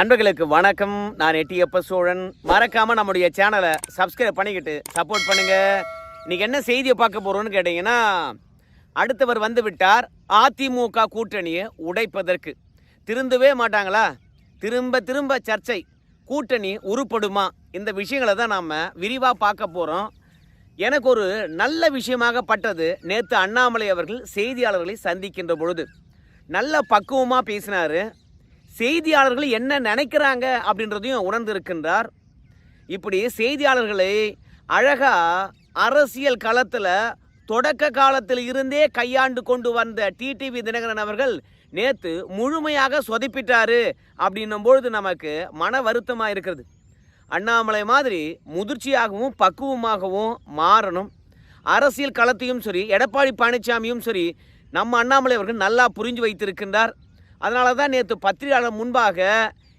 நண்பர்களுக்கு வணக்கம். நான் எட்டியப்ப சோழன். மறக்காம நம்முடைய சேனலை சப்ஸ்கிரைப் பண்ணிக்கிட்டு சப்போர்ட் பண்ணுங்க. இன்னைக்கு என்ன செய்தியை பார்க்க போறோம்னு கேட்டீங்கன்னா அடுத்தவர் வந்து விட்டார். அதிமுக கூட்டணியை உடைப்பதற்கு. திருந்தவே மாட்டாங்களா? திரும்ப திரும்ப சர்ச்சை. கூட்டணி உருப்படுமா? இந்த விஷயங்களை தான் நாம் விரிவாக பார்க்க போகிறோம் எனக்கு ஒரு நல்ல விஷயமாக பட்டது நேற்று அண்ணாமலை அவர்கள் செய்தியாளர்களை சந்திக்கின்ற பொழுது. நல்ல பக்குவமாக பேசினார். செய்தியாளர்கள் என்ன நினைக்கிறாங்க அப்படின்றதையும் உணர்ந்திருக்கின்றார். இப்படி செய்தியாளர்களை அழகா அரசியல் களத்தில் தொடக்க காலத்தில் இருந்தே கையாண்டு கொண்டு வந்த டிடிவி தினகரன் அவர்கள் நேற்று முழுமையாக சொதப்பிட்டாரு அப்படின்னும் பொழுது நமக்கு மன வருத்தமாக இருக்கிறது. அண்ணாமலை மாதிரி முதிர்ச்சியாகவும் பக்குவமாகவும் மாறணும். அரசியல் களத்தையும் சரி எடப்பாடி பழனிசாமியும் சரி நம்ம அண்ணாமலை அவர்கள் நல்லா புரிஞ்சு வைத்திருக்கின்றார். அதனால தான் நேற்று பத்திரிகையாளர் முன்பாக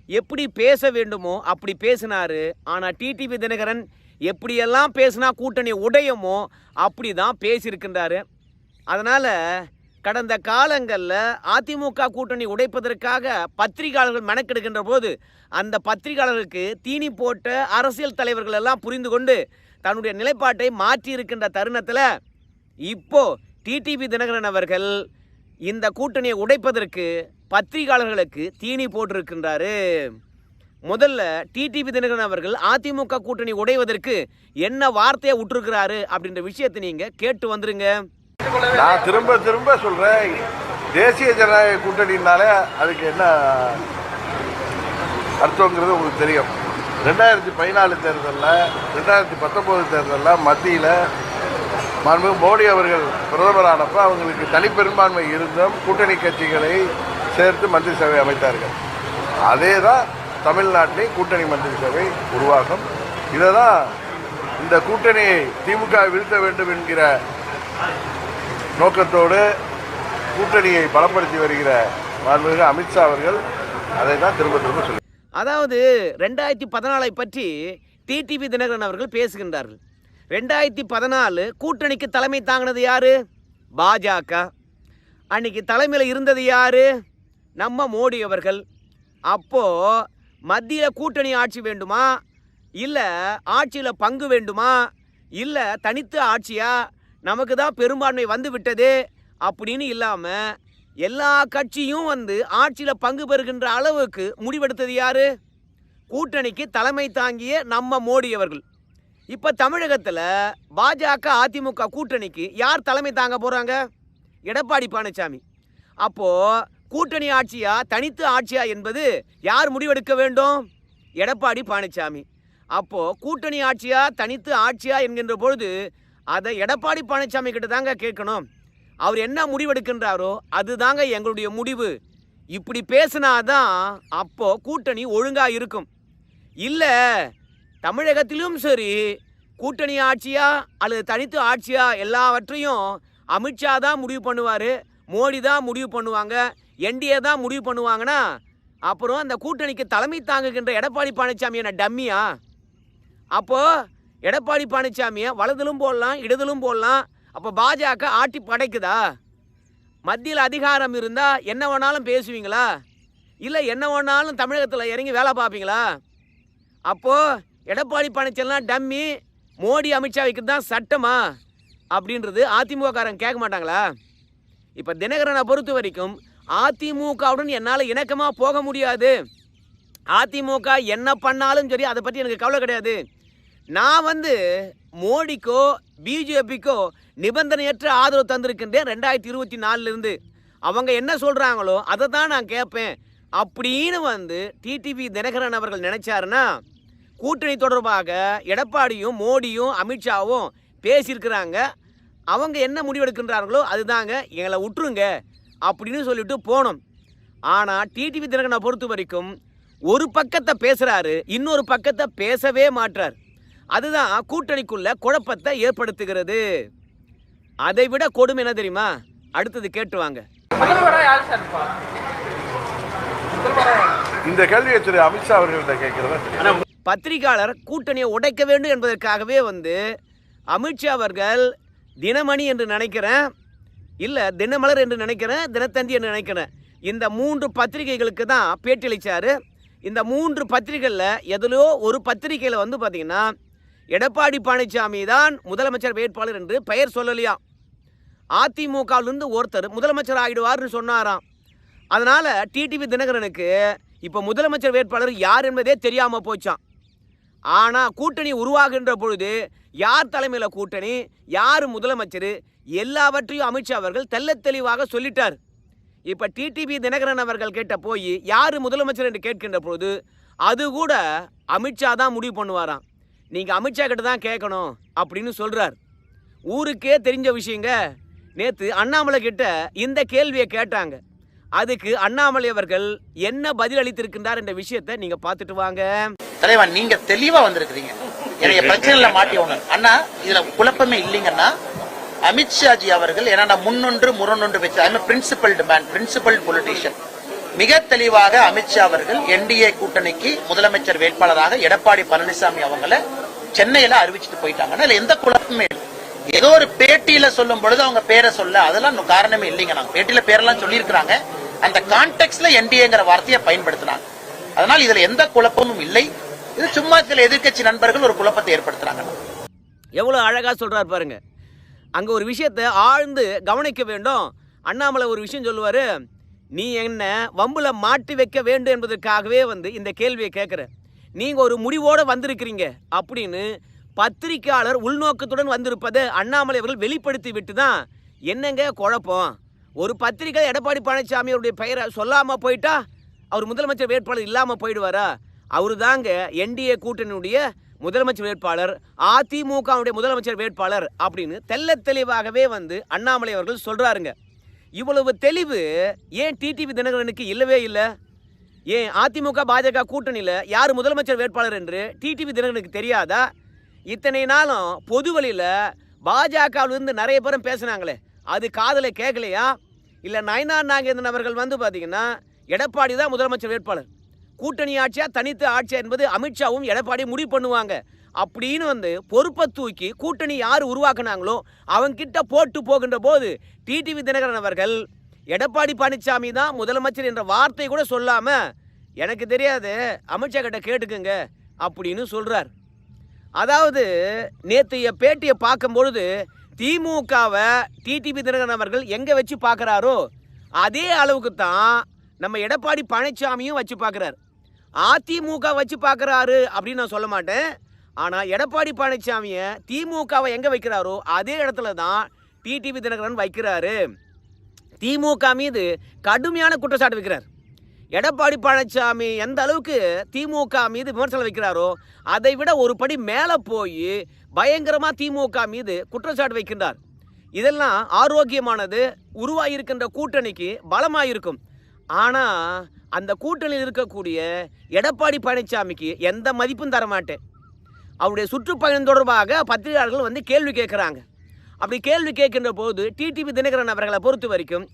எப்படி பேச வேண்டுமோ அப்படி பேசினார். ஆனால் டிடிவி தினகரன் எப்படியெல்லாம் பேசினா கூட்டணி உடையுமோ அப்படி தான் பேசியிருக்கின்றாரு. அதனால் கடந்த காலங்களில் அதிமுக கூட்டணி உடைப்பதற்காக பத்திரிகையாளர்கள் மெனக்கெடுக்கின்ற போது அந்த பத்திரிகையாளர்களுக்கு தீனி போட்ட அரசியல் தலைவர்கள் எல்லாம் புரிந்து கொண்டு தன்னுடைய நிலைப்பாட்டை மாற்றி இருக்கின்ற தருணத்தில் இப்போ டிடிவி தினகரன் அவர்கள் இந்த கூட்டணியை உடைப்பதற்கு பத்திரிகையாளர்களுக்கு தீனி போட்டிருக்கின்றாரு. முதல்ல டிடிவி தினகரன் அவர்கள் அதிமுக கூட்டணி உடைவதற்கு என்ன வார்த்தையை விட்டுருக்கிறாரு அப்படின்ற விஷயத்தை நீங்க கேட்டு வந்துருங்க. நான் திரும்ப திரும்ப சொல்றேன். தேசிய ஜனநாயக கூட்டணினாலே அதுக்கு என்ன அர்த்தங்கிறது உங்களுக்கு தெரியும். ரெண்டாயிரத்தி பதினாலு தேர்தலில் ரெண்டாயிரத்தி பத்தொம்போது தேர்தலில் மத்தியில் மாண்புமிகு மோடி அவர்கள் பிரதமரானப்போ அவங்களுக்கு தனிப்பெரும்பான்மை இருந்தும் கூட்டணி கட்சிகளை சேர்த்து மந்திரி சபை அமைத்தார்கள். அதே தான் தமிழ்நாட்டிலையும் கூட்டணி மந்திரி சபை உருவாகும். இதை தான் இந்த கூட்டணியை திமுக வீழ்த்த வேண்டும் என்கிற நோக்கத்தோடு கூட்டணியை பலப்படுத்தி வருகிற மாண்புமிகு அமித்ஷா அவர்கள் அதை தான் திரும்ப திரும்ப சொல்லி அதாவது ரெண்டாயிரத்தி பதினாலை பற்றி டிடிவி தினகரன் அவர்கள் பேசுகின்றார்கள். ரெண்டாயிரத்தி பதினாலு கூட்டணிக்கு தலைமை தாங்கினது யாரு? பாஜக அன்னைக்கு தலைமையில் இருந்தது யாரு? நம்ம மோடி அவர்கள் அப்போது மத்தியில் கூட்டணி ஆட்சி வேண்டுமா? இல்லை ஆட்சியில் பங்கு வேண்டுமா? இல்லை தனித்து ஆட்சியா? நமக்கு தான் பெரும்பான்மை வந்து விட்டது அப்படின்னு இல்லாமல் எல்லா கட்சியும் வந்து ஆட்சியில் பங்கு பெறுகின்ற அளவுக்கு முடிவெடுத்தது யார்? கூட்டணிக்கு தலைமை தாங்கிய நம்ம மோடி அவர்கள். இப்போ தமிழகத்தில் பாஜக அதிமுக கூட்டணிக்கு யார் தலைமை தாங்க போகிறாங்க எடப்பாடி பழனிசாமி அப்போது கூட்டணி ஆட்சியா தனித்து ஆட்சியா என்பது யார் முடிவெடுக்க வேண்டும்? எடப்பாடி பழனிசாமி அப்போது கூட்டணி ஆட்சியா தனித்து ஆட்சியா என்கின்ற பொழுது அதை எடப்பாடி பழனிசாமி கிட்ட தாங்க கேட்கணும். அவர் என்ன முடிவெடுக்கின்றாரோ அதுதாங்க எங்களுடைய முடிவு. இப்படி பேசினாதான் அப்போ கூட்டணி ஒழுங்கா இருக்கும். இல்லை தமிழகத்திலும் சரி கூட்டணி ஆட்சியா அல்லது தனித்து ஆட்சியா எல்லாவற்றையும் அமித்ஷா தான் முடிவு பண்ணுவார் மோடி தான் முடிவு பண்ணுவாங்க என்டிஏ தான் முடிவு பண்ணுவாங்கன்னா அப்புறம் அந்த கூட்டணிக்கு தலைமை தாங்குகின்ற எடப்பாடி பழனிசாமி என்ன டம்மியா? அப்போது எடப்பாடி பழனிசாமியை வலதிலும் போடலாம் இடதிலும் போடலாம். அப்போ பாஜக ஆட்டி படைக்குதா? மத்தியில் அதிகாரம் இருந்தால் என்ன வேணாலும் பேசுவீங்களா? இல்லை என்ன வேணாலும் தமிழகத்தில் இறங்கி வேலை பார்ப்பீங்களா? அப்போது எடப்பாடி பழனிசாமிலாம் டம்மி மோடி அமித்ஷா வைக்கிறது தான் சட்டமா? அப்படின்றது அதிமுககாரன் கேட்க மாட்டாங்களா? இப்போ தினகரனை பொறுத்த வரைக்கும் அதிமுகவுடன் என்னால் இணக்கமாக போக முடியாது. அதிமுக என்ன பண்ணாலும் சரி அதை பற்றி எனக்கு கவலை கிடையாது. நான் வந்து மோடிக்கோ பிஜேபிக்கோ நிபந்தனையற்ற ஆதரவு தந்திருக்கின்றேன் ரெண்டாயிரத்தி இருபத்தி நாலுலேருந்து அவங்க என்ன சொல்கிறாங்களோ அதை தான் நான் கேட்பேன் அப்படின்னு வந்து டிடிவி தினகரன் அவர்கள் நினைச்சாருன்னா கூட்டணி தொடர்பாக எடப்பாடியும் மோடியும் அமித்ஷாவும் பேசியிருக்கிறாங்க. அவங்க என்ன முடிவெடுக்கின்றார்களோ அதுதாங்க. எங்களை விட்டுருங்க அப்படின்னு சொல்லிட்டு போனோம். ஆனால் டிடிவி தினகரனை பொறுத்த வரைக்கும் ஒரு பக்கத்தை பேசுகிறாரு இன்னொரு பக்கத்தை பேசவே மாட்டார் அதுதான் கூட்டணிக்குள்ள குழப்பத்தை ஏற்படுத்துகிறது. அதை விட கொடுமை என்ன தெரியுமா? அடுத்தது கேட்டுவாங்க? இந்த கேள்வியை திரு அமித்ஷா அவர்கள்ட்ட கேட்கிறத பத்திரிகையாளர் கூட்டணியை உடைக்க வேண்டும் என்பதற்காகவே வந்து அமித்ஷா அவர்கள் தினமணி என்று நினைக்கிறேன் இல்லை தினமலர் என்று நினைக்கிறேன் தினத்தந்தி என்று நினைக்கிறேன். இந்த மூன்று பத்திரிகைகளுக்கு தான் பேட்டியளித்தார் இந்த மூன்று பத்திரிகைகளில் எதிலோ ஒரு பத்திரிகையில் வந்து பார்த்திங்கன்னா எடப்பாடி பழனிசாமி தான் முதலமைச்சர் வேட்பாளர் என்று பெயர் சொல்லலையாம் அதிமுகவிலிருந்து ஒருத்தர் முதலமைச்சர் ஆகிடுவார்னு சொன்னாராம். அதனால் டிடிவி தினகரனுக்கு இப்போ முதலமைச்சர் வேட்பாளர் யார் என்பதே தெரியாமல் போச்சான் ஆனால் கூட்டணி உருவாகின்ற பொழுது யார் தலைமையில் கூட்டணி யார் முதலமைச்சர் எல்லாவற்றையும் அமித்ஷா அவர்கள் தெல்ல தெளிவாக சொல்லிட்டார். இப்போ டிடிபி தினகரன் அவர்கள் கேட்ட போய் யார் முதலமைச்சர் என்று கேட்கின்ற பொழுது அது கூட அமித்ஷா தான் முடிவு பண்ணுவாராம். நீங்கள் அமித்ஷா கிட்ட தான் கேட்கணும் அப்படின்னு சொல்கிறார் ஊருக்கே தெரிஞ்ச விஷயங்க நேற்று அண்ணாமலை கிட்ட இந்த கேள்வியை கேட்டாங்க. அதுக்கு அண்ணாமலை அவர்கள் என்ன பதில் அளித்திருக்கின்றார் என்ற விஷயத்தை நீங்கள் பார்த்துட்டு வாங்க. தலைவன் நீங்க தெளிவா வந்திருக்கிறீங்க. என்னைய பிரச்சனையில மாட்டி ஒண்ணு அண்ணா இதுல குழப்பமே இல்லைங்கன்னா அமித்ஷாஜி அவர்கள் ஏன்னா முன்னொன்று முரணொன்று வச்சு I'm principle man principle politician மிக தெளிவாக அமித்ஷா அவர்கள் என்டிஏ கூட்டணிக்கு முதலமைச்சர் வேட்பாளராக எடப்பாடி பழனிசாமி அவங்கள சென்னையில அறிவிச்சுட்டு போயிட்டாங்க. அதுல எந்த குழப்பமே இல்லை. ஏதோ ஒரு பேட்டியில சொல்லும் பொழுது அவங்க பேரை சொல்ல அதெல்லாம் இன்னும் காரணமே இல்லைங்க. நாங்க பேட்டியில பேரெல்லாம் சொல்லியிருக்கிறாங்க. அந்த கான்டெக்ட்ல என்டிஏங்கிற வார்த்தையை பயன்படுத்தினாங்க. அதனால இதுல எந்த குழப்பமும் இல்லை. இது சும்மா சில எதிர்க்கட்சி நண்பர்கள் ஒரு குழப்பத்தை ஏற்படுத்துறாங்க. எவ்வளவு அழகாக சொல்றாரு பாருங்க. அங்கே ஒரு விஷயத்தை ஆழ்ந்து கவனிக்க வேண்டும். அண்ணாமலை ஒரு விஷயம் சொல்லுவார் நீ என்ன வம்புல மாட்டி வைக்க வேண்டும் என்பதற்காகவே வந்து இந்த கேள்வியை கேட்குற. நீங்கள் ஒரு முடிவோடு வந்திருக்கிறீங்க அப்படின்னு பத்திரிக்கையாளர் உள்நோக்கத்துடன் வந்திருப்பதை அண்ணாமலை அவர்கள் வெளிப்படுத்தி விட்டு தான் என்னங்க குழப்பம்? ஒரு பத்திரிகை எடப்பாடி பழனிசாமி அவருடைய பெயரை சொல்லாமல் போயிட்டா அவர் முதலமைச்சர் வேட்பாளர் இல்லாமல் போயிடுவாரா? அவரு தாங்க என்டிஏ கூட்டணியுடைய முதலமைச்சர் வேட்பாளர் அதிமுகவுடைய முதலமைச்சர் வேட்பாளர் அப்படின்னு தெல்ல தெளிவாகவே வந்து அண்ணாமலை அவர்கள் சொல்றாருங்க. இவ்வளவு தெளிவு ஏன் டிடிவி தினகரனுக்கு இல்லவே இல்லை? ஏன் அதிமுக பாஜக கூட்டணியில் யார் முதலமைச்சர் வேட்பாளர் என்று டிடிவி தினகரனுக்கு தெரியாதா? இத்தனை நாளும் பொது வழியில் பாஜகவிலிருந்து நிறைய பேரும் பேசுனாங்களே அது காதலை கேட்கலையா இல்லை நயனார் நாகேந்திரன் அவர்கள் வந்து பார்த்தீங்கன்னா எடப்பாடி தான் முதலமைச்சர் வேட்பாளர். கூட்டணி ஆட்சியா தனித்து ஆட்சியா என்பது அமித்ஷாவும் எடப்பாடி முடிவு பண்ணுவாங்க. அப்படின்னு வந்து பொறுப்பை தூக்கி கூட்டணி யார் உருவாக்குனாங்களோ அவங்க கிட்ட போட்டு போகின்ற போது டிடிவி தினகரன் அவர்கள் எடப்பாடி பழனிசாமி தான் முதலமைச்சர் என்ற வார்த்தை கூட சொல்லாம எனக்கு தெரியாது அமித்ஷா கிட்ட கேட்டுக்குங்க அப்படின்னு சொல்றார். அதாவது நேற்றைய பேட்டியை பார்க்கும்பொழுது திமுகவை டிடிவி தினகரன் அவர்கள் எங்கே வச்சு பார்க்குறாரோ அதே அளவுக்கு தான் நம்ம எடப்பாடி பழனிசாமியும் வச்சு பார்க்குறாரு. அதிமுக வச்சு பார்க்குறாரு அப்படின்னு நான் சொல்ல மாட்டேன். ஆனால் எடப்பாடி பழனிசாமியை திமுகவை எங்கே வைக்கிறாரோ அதே இடத்துல தான் டிடிவி தினகரன் வைக்கிறாரு. திமுக மீது கடுமையான குற்றச்சாட்டு வைக்கிறார். எடப்பாடி பழனிசாமி எந்த அளவுக்கு திமுக மீது விமர்சனம் வைக்கிறாரோ அதை விட ஒரு படி மேலே போய் பயங்கரமாக திமுக மீது குற்றச்சாட்டு வைக்கின்றார். இதெல்லாம் ஆரோக்கியமானது உருவாகியிருக்கின்ற கூட்டணிக்கு பலமாக இருக்கும் ஆனால் அந்த கூட்டணியில் இருக்கக்கூடிய எடப்பாடி பழனிசாமிக்கு எந்த மதிப்பும் தரமாட்டேன். அவருடைய சுற்றுப்பயணம் தொடர்பாக பத்திரிகையாளர்கள் வந்து கேள்வி கேட்குறாங்க. அப்படி கேள்வி கேட்கின்ற போது டிடிவி தினகரன் அவர்களை பொறுத்த வரைக்கும்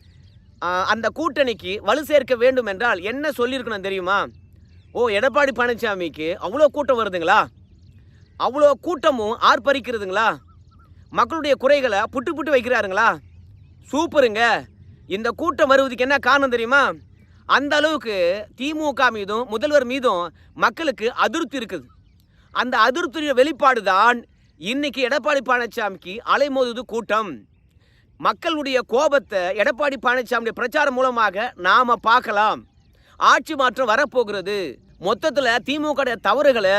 அந்த கூட்டணிக்கு வலு சேர்க்க வேண்டும் என்றால் என்ன சொல்லியிருக்கணும் தெரியுமா? ஓ எடப்பாடி பழனிசாமிக்கு அவ்வளோ கூட்டம் வருதுங்களா? அவ்வளோ கூட்டமும் ஆர்ப்பரிக்கிறதுங்களா? மக்களுடைய குறைகளை புட்டு புட்டு வைக்கிறாருங்களா? சூப்பருங்க. இந்த கூட்டம் வருவதுக்கு என்ன காரணம் தெரியுமா? அந்த அளவுக்கு திமுக மீதும் முதல்வர் மீதும் மக்களுக்கு அதிருப்தி இருக்குது. அந்த அதிருப்திய வெளிப்பாடு தான் இன்னைக்கு எடப்பாடி பழனிசாமிக்கு அலைமோதுது கூட்டம். மக்களுடைய கோபத்தை எடப்பாடி பழனிசாமியுடைய பிரச்சாரம் மூலமாக நாம பார்க்கலாம். ஆட்சி மாற்றம் வரப்போகிறது. மொத்தத்தில் திமுக தவறுகளை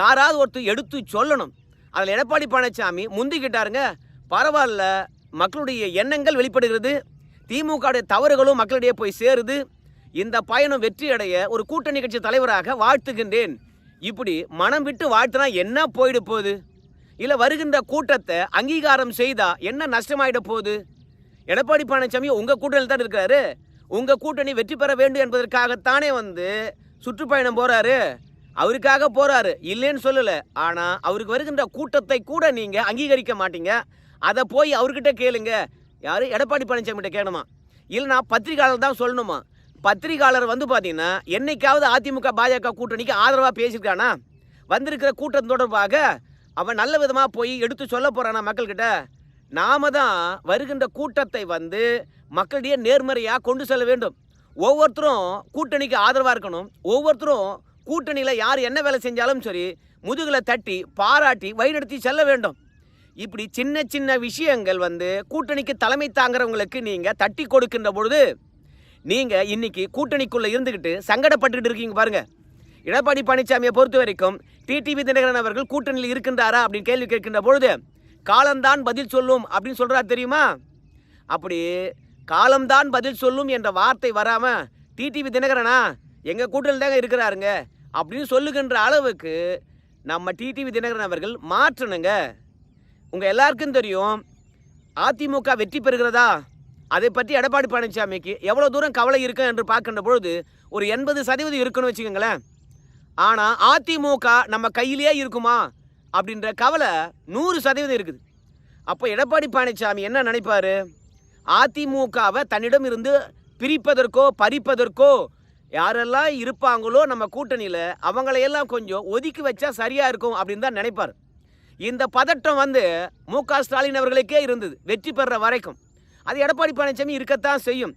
யாராவது ஒருத்தர் எடுத்து சொல்லணும். அதில் எடப்பாடி பழனிசாமி முந்திக்கிட்டாருங்க. பரவாயில்ல மக்களுடைய எண்ணங்கள் வெளிப்படுகிறது. திமுக தவறுகளும் மக்களிடையே போய் சேருது. இந்த பயணம் வெற்றியடைய ஒரு கூட்டணி கட்சி தலைவராக வாழ்த்துகின்றேன். இப்படி மனம் விட்டு வாழ்த்தினா என்ன போயிட போகுது? இல்லை வருகின்ற கூட்டத்தை அங்கீகாரம் செய்தால் என்ன நஷ்டமாயிட போகுது? எடப்பாடி பழனிசாமி உங்கள் கூட்டணியில் தான் இருக்கிறாரு. உங்கள் கூட்டணி வெற்றி பெற வேண்டும் என்பதற்காகத்தானே வந்து சுற்றுப்பயணம் போகிறாரு அவருக்காக போகிறாரு இல்லைன்னு சொல்லலை. ஆனால் அவருக்கு வருகின்ற கூட்டத்தை கூட நீங்கள் அங்கீகரிக்க மாட்டீங்க. அதை போய் அவர்கிட்ட கேளுங்க. யார்? எடப்பாடி பழனிசாமி கிட்ட கேட்கணுமா இல்லைனா பத்திரிகையாளர் தான் சொல்லணுமா? பத்திரிகையாளர் வந்து பார்த்தீங்கன்னா என்னைக்காவது அதிமுக பாஜக கூட்டணிக்கு ஆதரவாக பேசியிருக்கானா? வந்திருக்கிற கூட்டம் தொடர்பாக அவன் நல்ல விதமாக போய் எடுத்து சொல்ல போகிறானா மக்கள்கிட்ட? நாம தான் வருகின்ற கூட்டத்தை வந்து மக்களிடையே நேர்மறையாக கொண்டு செல்ல வேண்டும். ஒவ்வொருத்தரும் கூட்டணிக்கு ஆதரவாக இருக்கணும். ஒவ்வொருத்தரும் கூட்டணியில் யார் என்ன வேலை செஞ்சாலும் சரி முதுகில் தட்டி பாராட்டி வழிநடத்தி செல்ல வேண்டும். இப்படி சின்ன சின்ன விஷயங்கள் வந்து கூட்டணிக்கு தலைமை தாங்குறவங்களுக்கு நீங்கள் தட்டி கொடுக்கின்ற பொழுது நீங்கள் இன்னைக்கு கூட்டணிக்குள்ளே இருந்துக்கிட்டு சங்கடப்பட்டுக்கிட்டு இருக்கீங்க பாருங்கள் எடப்பாடி பழனிசாமியை பொறுத்த வரைக்கும் டிடிவி தினகரன் அவர்கள் கூட்டணியில் இருக்கின்றாரா அப்படின்னு கேள்வி கேட்கின்ற பொழுது காலம்தான் பதில் சொல்லும் அப்படின்னு சொல்கிறார் தெரியுமா? அப்படி காலம்தான் பதில் சொல்லும் என்ற வார்த்தை வராமல் டிடிவி தினகரனா? எங்கள் கூட்டணியில் தாங்க இருக்கிறாருங்க அப்படின்னு சொல்லுகின்ற அளவுக்கு நம்ம டிடிவி தினகரன் அவர்கள் மாற்றணுங்க. உங்கள் எல்லாருக்கும் தெரியும் அதிமுக வெற்றி பெறுகிறதா? அதை பற்றி எடப்பாடி பழனிசாமிக்கு எவ்வளோ தூரம் கவலை இருக்கும் என்று பார்க்கின்ற பொழுது ஒரு எண்பது சதவீதம் இருக்குன்னு வச்சுக்கோங்களேன். ஆனால் அதிமுக நம்ம கையிலேயே இருக்குமா? அப்படின்ற கவலை நூறு சதவீதம் இருக்குது. அப்போ எடப்பாடி பழனிசாமி என்ன நினைப்பார்? அதிமுகவை தன்னிடம் இருந்து பிரிப்பதற்கோ பறிப்பதற்கோ யாரெல்லாம் இருப்பாங்களோ நம்ம கூட்டணியில் அவங்களையெல்லாம் கொஞ்சம் ஒதுக்கி வச்சா சரியாக இருக்கும் அப்படின்னு தான் நினைப்பார். இந்த பதட்டம் வந்து மு க ஸ்டாலின் அவர்களுக்கே இருந்தது வெற்றி பெறுற வரைக்கும். அது எடப்பாடி பழனிசாமி இருக்கத்தான் செய்யும்.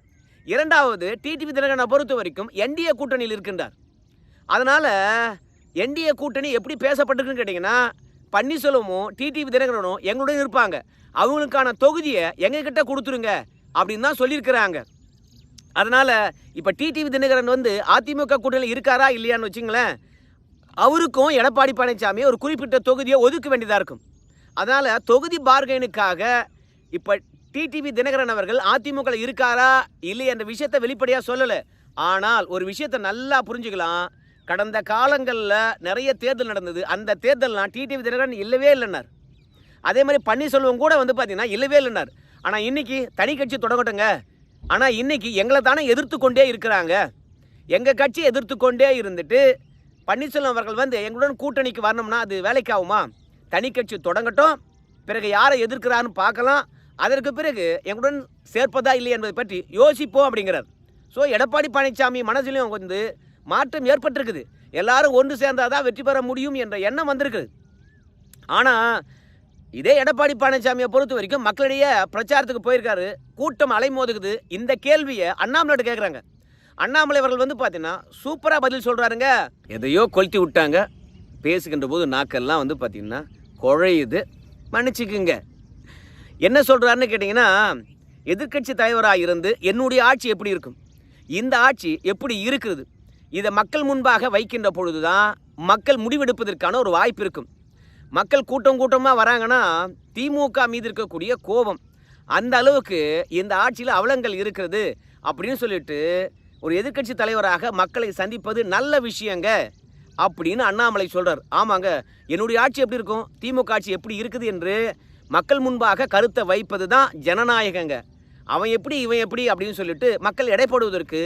இரண்டாவது டிடிவி தினகரனை பொறுத்த வரைக்கும் என்டிஏ கூட்டணியில் இருக்கின்றார். அதனால் என்டிஏ கூட்டணி எப்படி பேசப்பட்டிருக்குன்னு கேட்டிங்கன்னா பன்னீர்செல்வமும் டிடிவி தினகரனும் எங்களுடன் இருப்பாங்க. அவங்களுக்கான தொகுதியை எங்ககிட்ட கொடுத்துருங்க அப்படின்னு தான் சொல்லியிருக்கிறாங்க. அதனால் இப்போ டிடிவி தினகரன் வந்து அதிமுக கூட்டணியில் இருக்காரா இல்லையான்னு வச்சுங்களேன் அவருக்கும் எடப்பாடி பழனிசாமி ஒரு குறிப்பிட்ட தொகுதியை ஒதுக்க வேண்டியதாக இருக்கும். அதனால் தொகுதி பார்கெனுக்காக இப்போ டிடிவி தினகரன் அவர்கள் அதிமுக இருக்காரா இல்லை என்ற விஷயத்தை வெளிப்படையாக சொல்லலை. ஆனால் ஒரு விஷயத்தை நல்லா புரிஞ்சுக்கலாம். கடந்த காலங்களில் நிறைய தேர்தல் நடந்தது. அந்த தேர்தல்லாம் டிடிவி தினகரன் இல்லவே இல்லைன்னார். அதே மாதிரி பன்னீர்செல்வம் கூட வந்து பார்த்தீங்கன்னா இல்லவே இல்லைன்னார். ஆனால் இன்றைக்கி தனி கட்சி தொடங்கட்டுங்க. ஆனால் இன்றைக்கி எங்களை தானே எதிர்த்து கொண்டே இருக்கிறாங்க. எங்கள் கட்சி எதிர்த்து கொண்டே இருந்துட்டு பன்னீர்செல்வம் அவர்கள் வந்து எங்களுடன் கூட்டணிக்கு வரணும்னா அது வேலைக்காகுமா? தனி கட்சி தொடங்கட்டும். பிறகு யாரை எதிர்க்கிறான்னு பார்க்கலாம். அதற்கு பிறகு எங்களுடன் சேர்ப்பதா இல்லை என்பதை பற்றி யோசிப்போம் அப்படிங்கிறார். ஸோ எடப்பாடி பழனிசாமி மனசிலையும் வந்து மாற்றம் ஏற்பட்டிருக்குது. எல்லாரும் ஒன்று சேர்ந்தாதான் வெற்றி பெற முடியும் என்ற எண்ணம் வந்திருக்குது. ஆனால் இதே எடப்பாடி பழனிசாமியை பொறுத்த வரைக்கும் மக்களிடையே பிரச்சாரத்துக்கு போயிருக்காரு. கூட்டம் அலைமோதுகுது. இந்த கேள்வியை அண்ணாமலையோட கேட்குறாங்க அண்ணாமலை அவர்கள் வந்து பார்த்தீங்கன்னா சூப்பராக பதில் சொல்கிறாருங்க எதையோ கொளுத்தி விட்டாங்க. பேசுகின்ற போது நாக்கெல்லாம் வந்து பார்த்தீங்கன்னா குழையுது. மன்னிச்சுக்குங்க. என்ன சொல்கிறாருன்னு கேட்டிங்கன்னா எதிர்க்கட்சி தலைவராக இருந்து என்னுடைய ஆட்சி எப்படி இருக்கும்? இந்த ஆட்சி எப்படி இருக்கிறது? இதை மக்கள் முன்பாக வைக்கின்ற பொழுது தான் மக்கள் முடிவெடுப்பதற்கான ஒரு வாய்ப்பு இருக்கும். மக்கள் கூட்டம் கூட்டமாக வராங்கன்னா திமுக மீது இருக்கக்கூடிய கோபம் அந்த அளவுக்கு இந்த ஆட்சியில் அவலங்கள் இருக்கிறது அப்படின்னு சொல்லிட்டு ஒரு எதிர்க்கட்சி தலைவராக மக்களை சந்திப்பது நல்ல விஷயங்க அப்படின்னு அண்ணாமலை சொல்கிறார் ஆமாங்க என்னுடைய ஆட்சி எப்படி இருக்கும்? திமுக ஆட்சி எப்படி இருக்குது என்று மக்கள் முன்பாக கருத்தை வைப்பது தான் ஜனநாயகங்க. அவன் எப்படி இவன் எப்படி அப்படின்னு சொல்லிட்டு மக்கள் எடைப்படுவதற்கு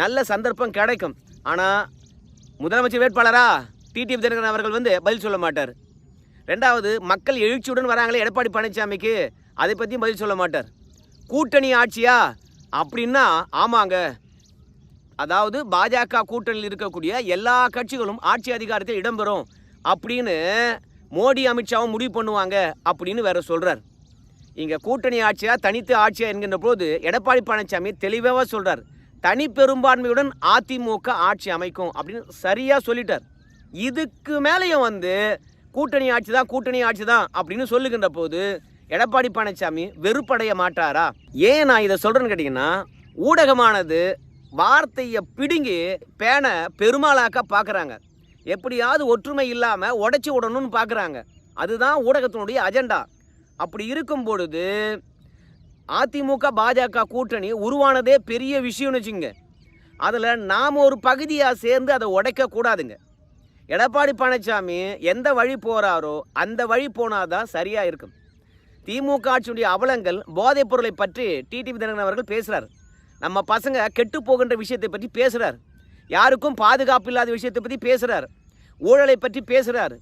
நல்ல சந்தர்ப்பம் கிடைக்கும். ஆனால் முதலமைச்சர் வேட்பாளரா டிடிவி தினகரன் அவர்கள் வந்து பதில் சொல்ல மாட்டார். ரெண்டாவது மக்கள் எழுச்சியுடன் வராங்களே எடப்பாடி பழனிசாமிக்கு அதை பற்றியும் பதில் சொல்ல மாட்டார். கூட்டணி ஆட்சியா? அப்படின்னா ஆமாங்க. அதாவது பாஜக கூட்டணியில் இருக்கக்கூடிய எல்லா கட்சிகளும் ஆட்சி அதிகாரத்தில் இடம்பெறும் அப்படின்னு மோடி அமித்ஷாவும் முடிவு பண்ணுவாங்க அப்படின்னு வேற சொல்கிறார் இங்கே கூட்டணி ஆட்சியாக தனித்து ஆட்சியாக என்கின்ற போது எடப்பாடி பழனிசாமி தெளிவாக சொல்கிறார் தனி பெரும்பான்மையுடன் அதிமுக ஆட்சி அமைக்கும் அப்படின்னு சரியாக சொல்லிட்டார். இதுக்கு மேலேயும் வந்து கூட்டணி ஆட்சி தான் கூட்டணி ஆட்சி தான் அப்படின்னு சொல்லுகின்ற போது எடப்பாடி பழனிசாமி வெறுப்படைய மாட்டாரா? ஏன் நான் இதை சொல்கிறேன்னு கேட்டிங்கன்னா ஊடகமானது வார்த்தையை பிடுங்கி பேனை பெருமாளாக்க பார்க்குறாங்க எப்படியாவது ஒற்றுமை இல்லாமல் உடைச்சி விடணும்னு பார்க்குறாங்க அதுதான் ஊடகத்தினுடைய அஜெண்டா. அப்படி இருக்கும் பொழுது அதிமுக பாஜக கூட்டணி உருவானதே பெரிய விஷயம்னு வச்சுங்க அதில் நாம் ஒரு பகுதியாக சேர்ந்து அதை உடைக்கக்கூடாதுங்க எடப்பாடி பழனிசாமி எந்த வழி போகிறாரோ அந்த வழி போனாதான் சரியாக இருக்கும். திமுக ஆட்சியுடைய அவலங்கள் போதைப் பொருளை பற்றி டிடிவி தினகரன் அவர்கள் பேசுகிறார் நம்ம பசங்க கெட்டு போகின்ற விஷயத்தை பற்றி பேசுகிறார் யாருக்கும் பாதுகாப்பு இல்லாத விஷயத்தை பற்றி பேசுகிறார் ஊழலை பற்றி பேசுகிறார்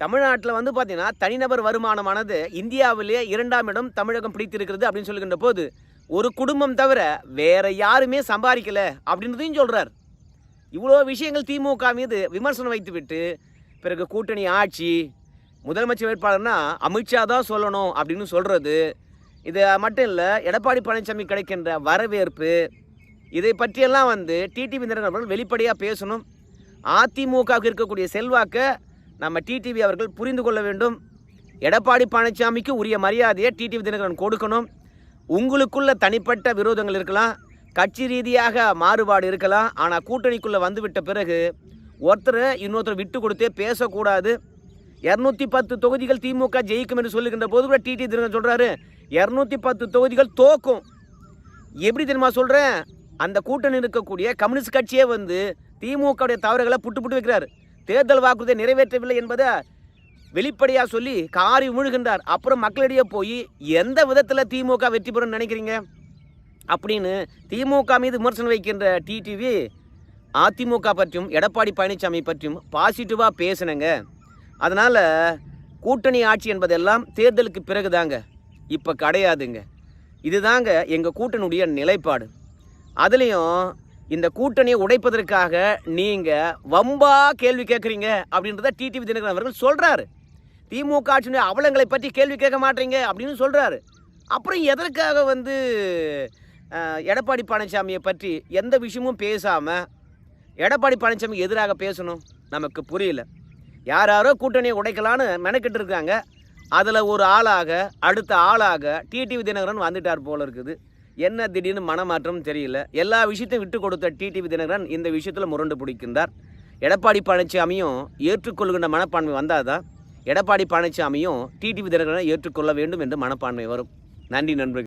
தமிழ்நாட்டில் வந்து பார்த்தீங்கன்னா தனிநபர் வருமானமானது இந்தியாவிலேயே இரண்டாம் இடம் தமிழகம் பிடித்திருக்கிறது அப்படின்னு சொல்லுகின்ற போது ஒரு குடும்பம் தவிர வேற யாருமே சம்பாதிக்கலை அப்படின்றதையும் சொல்கிறார் இவ்வளோ விஷயங்கள் திமுக மீது விமர்சனம் வைத்துவிட்டு பிறகு கூட்டணி ஆட்சி முதலமைச்சர் வேட்பாளர்னா அமித்ஷா தான் சொல்லணும் அப்படின்னு சொல்கிறது இது மட்டும் இல்லை எடப்பாடி பழனிசாமி கிடைக்கின்ற வரவேற்பு இதை பற்றியெல்லாம் வந்து டிடிவி தினகரன் அவர்கள் வெளிப்படையாக பேசணும். அதிமுகவுக்கு இருக்கக்கூடிய செல்வாக்கை நம்ம டிடிவி அவர்கள் புரிந்து கொள்ள வேண்டும். எடப்பாடி பழனிசாமிக்கு உரிய மரியாதையை டிடிவி தினகரன் கொடுக்கணும். உங்களுக்குள்ள தனிப்பட்ட விரோதங்கள் இருக்கலாம். கட்சி ரீதியாக மாறுபாடு இருக்கலாம். ஆனால் கூட்டணிக்குள்ளே வந்துவிட்ட பிறகு ஒருத்தர் இன்னொருத்தர் விட்டு கொடுத்தே பேசக்கூடாது. இரநூத்தி பத்து தொகுதிகள் திமுக ஜெயிக்கும் என்று சொல்லுகின்ற போது கூட டிடி தினகரன் சொல்கிறாரு இரநூத்தி பத்து தொகுதிகள் தோக்கும். எப்படி தெரியுமா சொல்கிறேன் அந்த கூட்டணி இருக்கக்கூடிய கம்யூனிஸ்ட் கட்சியே வந்து திமுகவுடைய தவறுகளை புட்டு புட்டு வைக்கிறார். தேர்தல் வாக்குறுதியை நிறைவேற்றவில்லை என்பதை வெளிப்படையாக சொல்லி காரி விழுகின்றார். அப்புறம் மக்களிடையே போய் எந்த விதத்தில் திமுக வெற்றி பெறும்னு நினைக்கிறீங்க? அப்படின்னு திமுக மீது விமர்சனம் வைக்கின்ற டிடிவி அதிமுக பற்றியும் எடப்பாடி பழனிசாமி பற்றியும் பாசிட்டிவாக பேசுனங்க. அதனால் கூட்டணி ஆட்சி என்பதெல்லாம் தேர்தலுக்கு பிறகுதாங்க. இப்போ கிடையாதுங்க. இதுதாங்க எங்கள் கூட்டணியுடைய நிலைப்பாடு. அதுலேயும் இந்த கூட்டணியை உடைப்பதற்காக நீங்கள் வம்பா கேள்வி கேட்குறீங்க அப்படின்றத டிடிவி தினகரன் அவர்கள் சொல்கிறாரு திமுக ஆட்சியினுடைய அவலங்களை பற்றி கேள்வி கேட்க மாட்டீங்க அப்படின்னு சொல்கிறாரு அப்புறம் எதற்காக வந்து எடப்பாடி பழனிசாமியை பற்றி எந்த விஷயமும் பேசாமல் எடப்பாடி பழனிசாமி எதிராக பேசணும்? நமக்கு புரியல. யார் யாரோ கூட்டணியை உடைக்கலான்னு மெனக்கிட்டு இருக்காங்க. அதில் ஒரு ஆளாக அடுத்த ஆளாக டிடிவி தினகரன் வந்துட்டார் போல இருக்குது. என்ன திடீர்னு மனமாற்றம் தெரியல? எல்லா விஷயத்தையும் விட்டு கொடுத்த டிடிவி தினகரன் இந்த விஷயத்தில் முரண்டு பிடிக்கின்றார். எடப்பாடி பழனிசாமியும் ஏற்றுக்கொள்கின்ற மனப்பான்மை வந்தாதான் எடப்பாடி பழனிசாமியும் டிடிவி தினகரனை ஏற்றுக்கொள்ள வேண்டும் என்று மனப்பான்மை வரும். நன்றி நண்பர்கள்.